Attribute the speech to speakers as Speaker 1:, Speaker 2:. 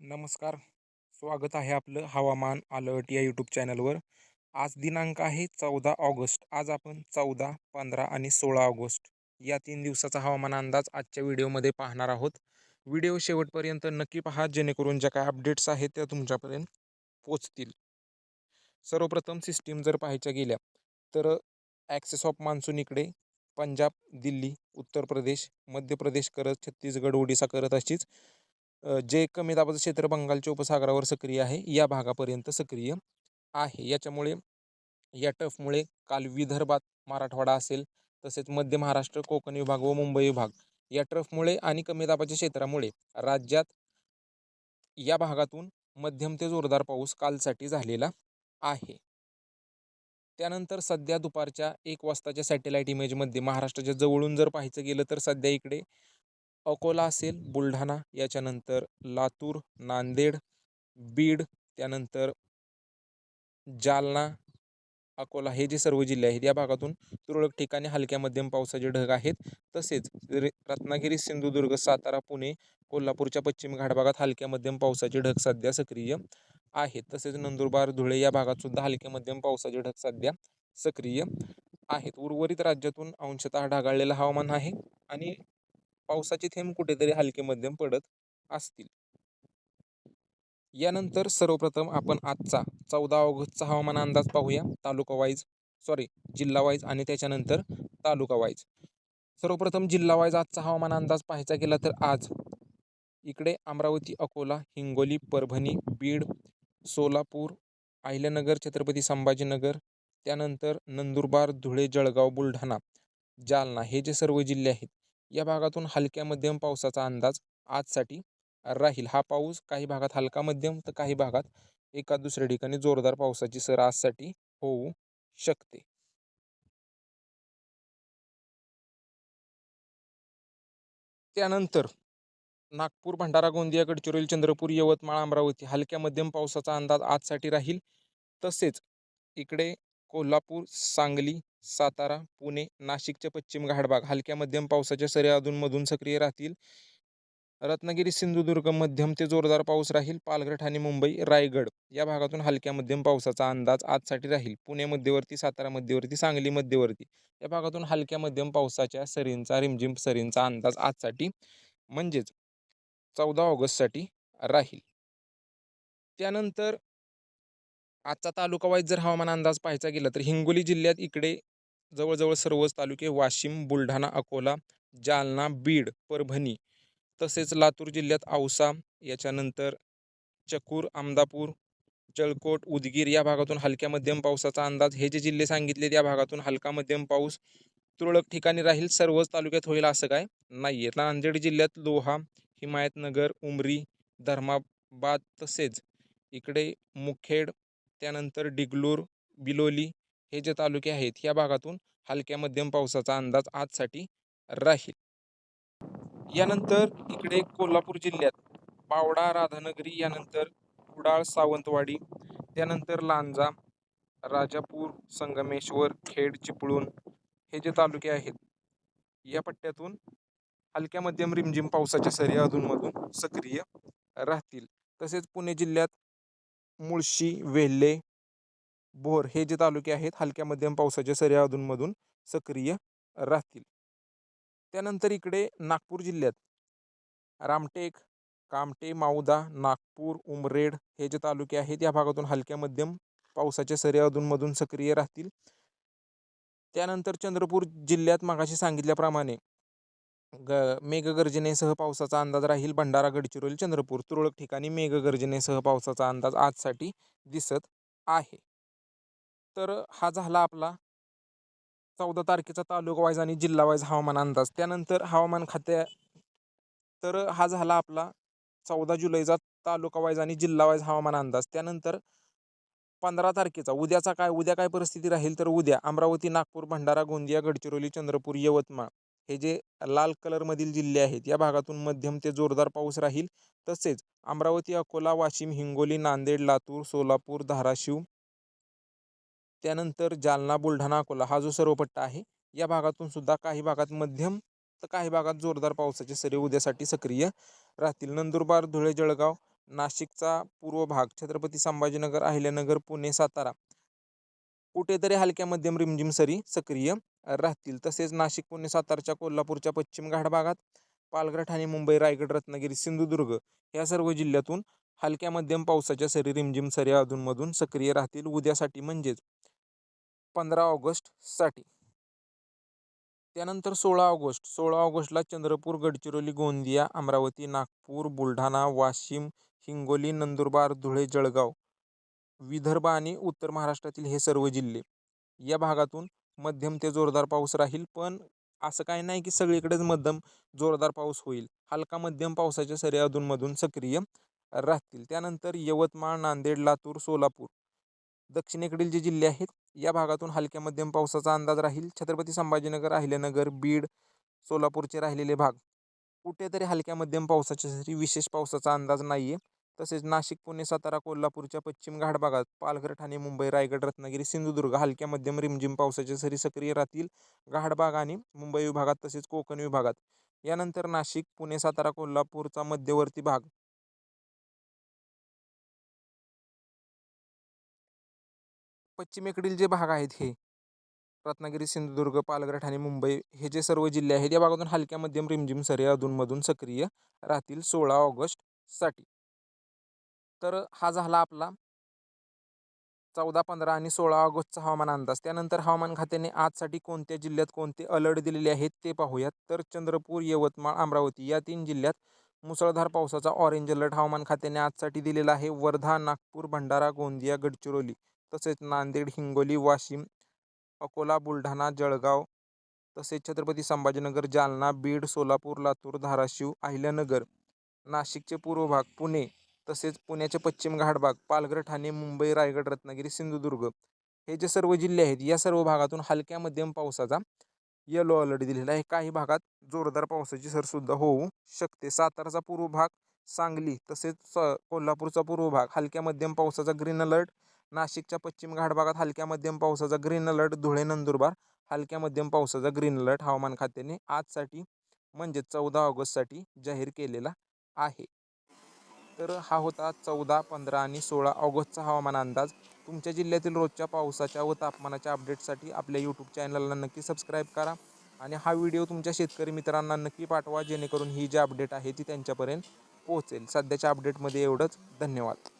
Speaker 1: नमस्कार. स्वागत आहे आपलं हवामान अलर्ट या यूट्यूब चॅनलवर. आज दिनांक आहे चौदा ऑगस्ट. आज आपण चौदा पंधरा आणि सोळा ऑगस्ट या तीन दिवसाचा हवामान अंदाज आजच्या व्हिडिओमध्ये पाहणार आहोत. व्हिडिओ शेवटपर्यंत नक्की पहा जेणेकरून ज्या काय अपडेट्स आहेत त्या तुमच्यापर्यंत पोचतील सर्वप्रथम सिस्टीम जर पाहायच्या गेल्या तर ॲक्सेस ऑफ मान्सून इकडे पंजाब दिल्ली उत्तर प्रदेश मध्य प्रदेश करत छत्तीसगड ओडिसा करत अशीच जे कमी दाबाचं क्षेत्र बंगालच्या उपसागरावर सक्रिय आहे या भागापर्यंत सक्रिय आहे. याच्यामुळे या टफमुळे काल विदर्भात मराठवाडा असेल तसेच मध्य महाराष्ट्र कोकण विभाग व मुंबई विभाग या ट्रफमुळे आणि कमी दाबाच्या क्षेत्रामुळे राज्यात या भागातून मध्यम ते जोरदार पाऊस कालसाठी झालेला आहे. त्यानंतर सध्या दुपारच्या एक वाजताच्या सॅटेलाईट इमेजमध्ये महाराष्ट्राच्या जवळून जर पाहायचं गेलं तर सध्या इकडे अकोला असेल बुलढाणा याच्यानंतर लातूर नांदेड बीड त्यानंतर जालना अकोला हे जे सर्व जिल्हे आहेत या भागातून तुरळक ठिकाणी हलक्या मध्यम पावसाचे ढग आहेत. तसेच रत्नागिरी सिंधुदुर्ग सातारा पुणे कोल्हापूरच्या पश्चिम घाट भागात हलक्या मध्यम पावसाचे ढग सध्या सक्रिय आहेत. तसेच नंदुरबार धुळे या भागात सुद्धा हलक्या मध्यम पावसाचे ढग सध्या सक्रिय आहेत. उर्वरित राज्यातून अंशतः ढगाळलेलं हवामान आहे आणि पावसाचे थेंब कुठेतरी हलके मध्यम पडत असतील. यानंतर सर्वप्रथम आपण आजचा चौदा ऑगस्टचा हवामान अंदाज पाहूया. तालुका वाईज सॉरी जिल्हा वाईज आणि त्याच्यानंतर तालुका वाईज सर्वप्रथम जिल्हा वाईज आजचा हवामान अंदाज पाहायचा गेला तर आज. इकडे अमरावती अकोला हिंगोली परभणी बीड सोलापूर अहिल्यानगर छत्रपती संभाजीनगर त्यानंतर नंदुरबार धुळे जळगाव बुलढाणा जालना हे जे सर्व जिल्हे आहेत या भागातून हलक्या मध्यम पावसाचा अंदाज आजसाठी राहील. हा पाऊस काही भागात हलका मध्यम तर काही भागात एका दुसऱ्या ठिकाणी जोरदार पावसाची सर आजसाठी होऊ शकते. त्यानंतर नागपूर भंडारा गोंदिया गडचिरोली चंद्रपूर यवतमाळ अमरावती हलक्या मध्यम पावसाचा अंदाज आजसाठी राहील. तसेच इकडे कोल्हापूर सांगली सातारा पुणे नाशिकच्या पश्चिम घाटभाग. हलक्या मध्यम पावसाच्या सरी अधूनमधून सक्रिय राहतील. रत्नागिरी सिंधुदुर्ग मध्यम ते जोरदार पाऊस राहील. पालघर ठाणे मुंबई रायगड या भागातून हलक्या मध्यम पावसाचा अंदाज आजसाठी राहील. पुणे मध्यवर्ती सातारा मध्यवर्ती सांगली मध्यवर्ती या भागातून हलक्या मध्यम पावसाच्या सरींचा रिमझिम सरींचा अंदाज आजसाठी म्हणजेच चौदा ऑगस्टसाठी राहील. त्यानंतर आजचा तालुकावाईज जर हवामान अंदाज पाहायचा गेला तर हिंगोली जिल्ह्यात इकडे जवळजवळ सर्वच तालुके वाशिम बुलढाणा अकोला जालना बीड परभणी तसेच लातूर जिल्ह्यात औसा याच्यानंतर चकूर आमदापूर जळकोट उदगीर या भागातून हलक्या मध्यम पावसाचा अंदाज. हे जे जिल्हे सांगितले या भागातून हलका मध्यम पाऊस तुरळक ठिकाणी राहील. सर्वच तालुक्यात होईल असं काय नाही आहे नांदेड जिल्ह्यात लोहा हिमायतनगर उमरी धर्माबाद तसेच इकडे मुखेड त्यानंतर डिगलूर बिलोली हे जे तालुके आहेत या भागातून हलक्या मध्यम पावसाचा अंदाज आजसाठी राहील. यानंतर इकडे कोल्हापूर जिल्ह्यात पावडा राधानगरी यानंतर कुडाळ सावंतवाडी त्यानंतर लांजा राजापूर संगमेश्वर खेड चिपळूण हे जे तालुके आहेत या पट्ट्यातून हलक्या मध्यम रिमझिम पावसाच्या सरी अधूनमधून सक्रिय राहतील. तसेच पुणे जिल्ह्यात मुळशी वेल्हे बोर हे जे तालुके आहेत हलक्या मध्यम पावसाच्या सरी अधूनमधून सक्रिय राहतील. त्यानंतर इकडे नागपूर जिल्ह्यात रामटेक कामटे माऊदा नागपूर उमरेड हे जे तालुके आहेत या भागातून हलक्या मध्यम पावसाच्या सरी अधूनमधून सक्रिय राहतील. त्यानंतर चंद्रपूर जिल्ह्यात मागाशी सांगितल्याप्रमाणे ग मेघगर्जनेसह पावसाचा अंदाज राहील भंडारा गडचिरोली चंद्रपूर तुरळक ठिकाणी मेघगर्जनेसह पावसाचा अंदाज आजसाठी दिसत आहे. तर हा झाला आपला चौदा तारखेचा तालुका वाईज आणि जिल्हा वाईज हवामान अंदाज. त्यानंतर हवामान खात्या तर हा झाला आपला चौदा जुलैचा तालुका वाईज आणि जिल्हा वाईज हवामान अंदाज. त्यानंतर पंधरा तारखेचा उद्याचा काय उद्या काय परिस्थिती राहील तर उद्या अमरावती नागपूर भंडारा गोंदिया गडचिरोली चंद्रपूर यवतमाळ हे जे लाल कलरमधील जिल्हे आहेत या भागातून मध्यम ते जोरदार पाऊस राहील. तसेच अमरावती अकोला वाशिम हिंगोली नांदेड लातूर सोलापूर धाराशिव त्यानंतर जालना बुलढाणा अकोला हा जो सर्व पट्टा आहे या भागातून सुद्धा काही भागात मध्यम तर काही भागात जोरदार पावसाचे सरी उद्यासाठी सक्रिय राहतील. नंदुरबार धुळे जळगाव नाशिकचा पूर्व भाग छत्रपती संभाजीनगर अहिल्यानगर पुणे सातारा कुठेतरी हलक्या मध्यम रिमझिम सरी सक्रिय राहतील. तसेच नाशिक पुणे सातारच्या कोल्हापूरच्या पश्चिम घाट भागात पालघर ठाणे मुंबई रायगड रत्नागिरी सिंधुदुर्ग या सर्व जिल्ह्यातून हलक्या मध्यम पावसाच्या सरी रिमझिम सरी अधूनमधून सक्रिय राहतील. उद्यासाठी म्हणजेच पंधरा ऑगस्टसाठी. त्यानंतर सोळा ऑगस्ट. सोळा ऑगस्टला चंद्रपूर गडचिरोली गोंदिया अमरावती नागपूर बुलढाणा वाशिम हिंगोली नंदुरबार धुळे जळगाव विदर्भ आणि उत्तर महाराष्ट्रातील हे सर्व जिल्हे. या भागातून मध्यम ते जोरदार पाऊस राहील पण असं काय नाही की सगळीकडेच मध्यम जोरदार पाऊस होईल. हलका मध्यम पावसाच्या सरी अधूनमधून सक्रिय राहतील. त्यानंतर यवतमाळ नांदेड लातूर सोलापूर. दक्षिणेकडील जे जिल्हे आहेत या भागातून हलक्या मध्यम पावसाचा अंदाज राहील. छत्रपती संभाजीनगर अहिल्यानगर बीड सोलापूरचे राहिलेले भाग. कुठेतरी हलक्या मध्यम पावसाच्या सरी विशेष पावसाचा अंदाज नाही आहे तसेच नाशिक पुणे सातारा कोल्हापूरच्या पश्चिम घाट भागात पालघर ठाणे मुंबई रायगड रत्नागिरी सिंधुदुर्ग हलक्या मध्यम रिमझिम पावसाच्या सरी सक्रिय राहतील. घाटभाग आणि मुंबई विभागात तसेच कोकण विभागात. यानंतर नाशिक पुणे सातारा कोल्हापूरचा मध्यवर्ती भाग. पश्चिमेकडील जे भाग आहेत हे रत्नागिरी सिंधुदुर्ग पालघर ठाणे मुंबई हे जे सर्व जिल्हे आहेत या भागातून हलक्या मध्यम रिमझिम सरी अधूनमधून सक्रिय राहतील सोळा ऑगस्टसाठी तर हा झाला आपला चौदा पंधरा आणि सोळा ऑगस्टचा हवामान अंदाज. त्यानंतर हवामान खात्याने आजसाठी कोणत्या जिल्ह्यात कोणते अलर्ट दिलेले आहेत ते पाहूयात. तर चंद्रपूर यवतमाळ अमरावती या तीन जिल्ह्यात मुसळधार पावसाचा ऑरेंज अलर्ट हवामान खात्याने आजसाठी दिलेला आहे. वर्धा नागपूर भंडारा गोंदिया गडचिरोली तसेच नांदेड हिंगोली वाशिम अकोला बुलढाणा जळगाव तसेच छत्रपती संभाजीनगर जालना बीड सोलापूर लातूर धाराशिव अहिल्यानगर नाशिकचे पूर्व भाग पुणे तसेच पुण्याचे पश्चिम घाट भाग पालघर ठाणे मुंबई रायगड रत्नागिरी सिंधुदुर्ग. हे जे सर्व जिल्हे आहेत या सर्व भागातून हलक्या मध्यम पावसाचा येलो अलर्ट दिलेला आहे. काही भागात जोरदार पावसाची सरसुद्धा होऊ शकते. साताराचा पूर्व भाग सांगली तसेच स कोल्हापूरचा पूर्व भाग हलक्या मध्यम पावसाचा ग्रीन अलर्ट नाशिकच्या पश्चिम घाट भागात हलक्या मध्यम पावसाचा ग्रीन अलर्ट धुळे नंदुरबार. हलक्या मध्यम पावसाचा ग्रीन अलर्ट हवामान खात्याने आजसाठी म्हणजे चौदा ऑगस्टसाठी जाहीर केलेला आहे. तर हा होता चौदा पंधरा आणि सोळा ऑगस्टचा हवामान अंदाज. तुमच्या जिल्ह्यातील रोजच्या पावसाच्या व तापमानाच्या अपडेटसाठी आपल्या यूट्यूब चॅनलला नक्की सबस्क्राईब करा आणि हा व्हिडिओ तुमच्या शेतकरी मित्रांना नक्की पाठवा जेणेकरून ही जी अपडेट आहे ती त्यांच्यापर्यंत पोहोचेल. सध्याच्या अपडेटमध्ये एवढंच. धन्यवाद.